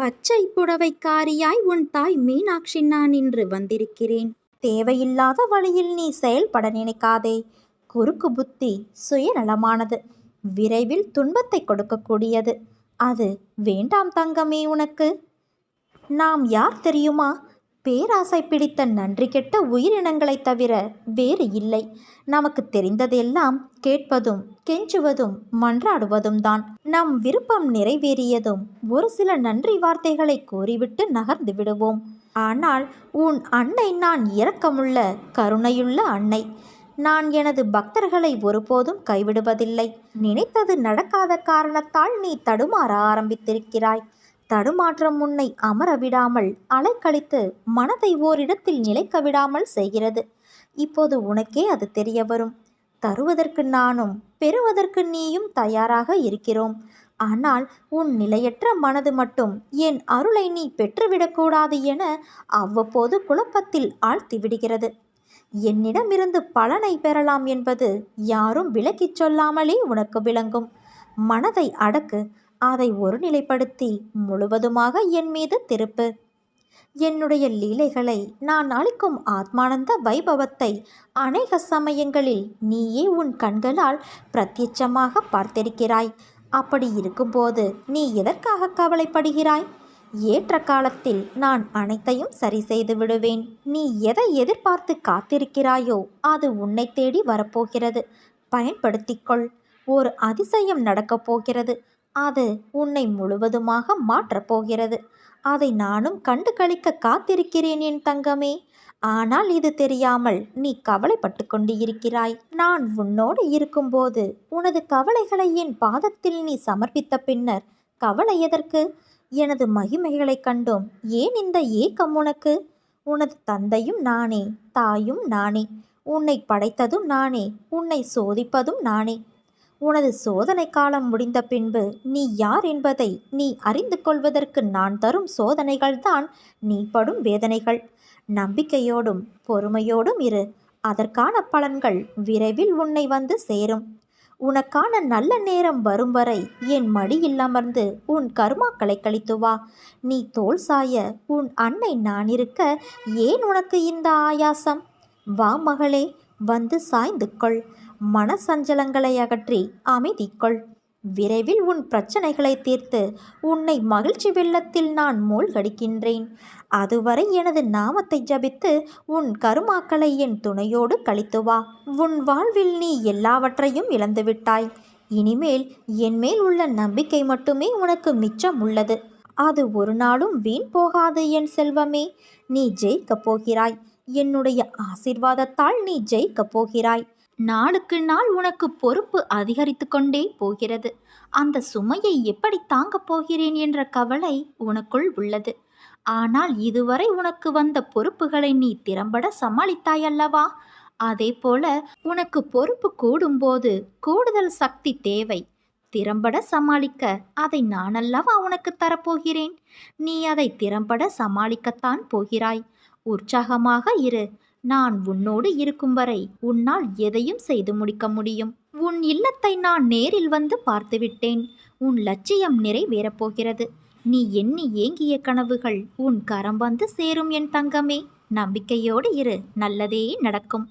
பச்சை புடவைக்காரியாய் உன் தாய் மீனாட்சி நான் இன்று வந்திருக்கிறேன். தேவையில்லாத வழியில் நீ செயல்பட நினைக்காதே. குறுக்கு புத்தி சுயநலமானது. விரைவில் துன்பத்தை கொடுக்கக்கூடியது. அது வேண்டாம் தங்கமே உனக்கு. நாம் யார் தெரியுமா? பேராசை பிடித்த நன்றி கெட்ட உயிரினங்களைத் தவிர வேறு இல்லை. நமக்கு தெரிந்ததெல்லாம் கேட்பதும் கெஞ்சுவதும் மன்றாடுவதும் தான் நம் விருப்பம் நிறைவேறியதும் ஒரு சில நன்றி வார்த்தைகளை கூறிவிட்டு நகர்ந்து விடுவோம். ஆனால் உன் அன்னை நான் இரக்கமுள்ள கருணையுள்ள அன்னை. நான் எனது பக்தர்களை ஒருபோதும் கைவிடுவதில்லை. நினைத்தது நடக்காத காரணத்தால் நீ தடுமாற ஆரம்பித்திருக்கிறாய். தடுமாற்றம் உன்னை அமர விடாமல் அலைக்கழித்து மனதை ஓரிடத்தில் நிலைக்க விடாமல் செய்கிறது. இப்போது உனக்கே அது தெரிய வரும். தருவதற்கு நானும் பெறுவதற்கு நீயும் தயாராக இருக்கிறோம். ஆனால் உன் நிலையற்ற மனது மட்டும் என் அருளை நீ பெற்றுவிடக்கூடாது என அவ்வப்போது குழப்பத்தில் ஆழ்த்தி விடுகிறது என்னிடமிருந்து பலனை பெறலாம் என்பது யாரும் விளக்கிச் சொல்லாமலே உனக்கு விளங்கும். மனதை அடக்கு. அதை ஒருநிலைப்படுத்தி முழுவதுமாக என் மீது திருப்பு. என்னுடைய லீலைகளை நான் அளிக்கும் ஆத்மானந்த வைபவத்தை அநேக சமயங்களில் நீயே உன் கண்களால் பிரத்யட்சமாக பார்த்திருக்கிறாய். அப்படி இருக்கும்போது நீ எதற்காக கவலைப்படுகிறாய்? ஏற்ற காலத்தில் நான் அனைத்தையும் சரி செய்து விடுவேன். நீ எதை எதிர்பார்த்து காத்திருக்கிறாயோ அது உன்னை தேடி வரப்போகிறது. பயன்படுத்திக்கொள் ஒரு அதிசயம் நடக்கப் போகிறது. அது உன்னை முழுவதுமாக மாற்றப்போகிறது அதை நானும் கண்டு கழிக்க காத்திருக்கிறேன் என் தங்கமே. ஆனால் இது தெரியாமல் நீ கவலைப்பட்டு கொண்டு இருக்கிறாய் நான் உன்னோடு இருக்கும்போது உனது கவலைகளை என் பாதத்தில் நீ சமர்ப்பித்த பின்னர் கவலை எதற்கு? எனது மகிமைகளைக் கண்டோம். ஏன் இந்த ஏக்கம் உனக்கு? உனது தந்தையும் நானே தாயும் நானே. உன்னை படைத்ததும் நானே. உன்னை சோதிப்பதும் நானே. உனது சோதனை காலம் முடிந்த பின்பு நீ யார் என்பதை நீ அறிந்து கொள்வதற்கு நான் தரும் சோதனைகள்தான் நீ படும் வேதனைகள். நம்பிக்கையோடும் பொறுமையோடும் இரு. அதற்கான பலன்கள் விரைவில் உன்னை வந்து சேரும். உனக்கான நல்ல நேரம் வரும் வரை என் மடியில் அமர்ந்து உன் கர்மாக்களை கழித்து வா. நீ தோல் சாய உன் அன்னை நான் இருக்க ஏன் உனக்கு இந்த ஆயாசம்? வா மகளே வந்து சாய்ந்து கொள். மனசஞ்சலங்களை அகற்றி அமைதிக்கொள். விரைவில் உன் பிரச்சனைகளை தீர்த்து உன்னை மகிழ்ச்சி வெள்ளத்தில் நான் மூழ்கடிக்கின்றேன். அதுவரை எனது நாமத்தை ஜபித்து உன் கருமாக்களை என் துணையோடு கழித்து வா. உன் வாழ்வில் நீ எல்லாவற்றையும் இழந்துவிட்டாய் இனிமேல் என்மேல் உள்ள நம்பிக்கை மட்டுமே உனக்கு மிச்சம் உள்ளது அது ஒரு நாளும் வீண் போகாது என் செல்வமே. நீ ஜெயிக்கப் போகிறாய். என்னுடைய ஆசிர்வாதத்தால் நீ ஜெயிக்கப் போகிறாய். நாளுக்கு நாள் உனக்கு பொறுப்பு அதிகரித்து கொண்டே போகிறது. அந்த சுமையை எப்படி தாங்கப் போகிறேன் என்ற கவலை உனக்குள் உள்ளது. ஆனால் இதுவரை உனக்கு வந்த பொறுப்புகளை நீ திறம்பட சமாளித்தாய் அல்லவா? அதே போல உனக்கு பொறுப்பு கூடும்போது கூடுதல் சக்தி தேவை. திறம்பட சமாளிக்க அதை நானல்லவா உனக்கு தரப்போகிறேன்? நீ அதை திறம்பட சமாளிக்கத்தான் போகிறாய். உற்சாகமாக இரு. நான் உன்னோடு இருக்கும் வரை உன்னால் எதையும் செய்து முடிக்க முடியும். உன் இல்லத்தை நான் நேரில் வந்து பார்த்துவிட்டேன். உன் லட்சியம் நிறைவேறப் போகிறது நீ எண்ணி ஏங்கிய கனவுகள் உன் கரம் வந்து சேரும் என் தங்கமே. நம்பிக்கையோடு இரு. நல்லதே நடக்கும்.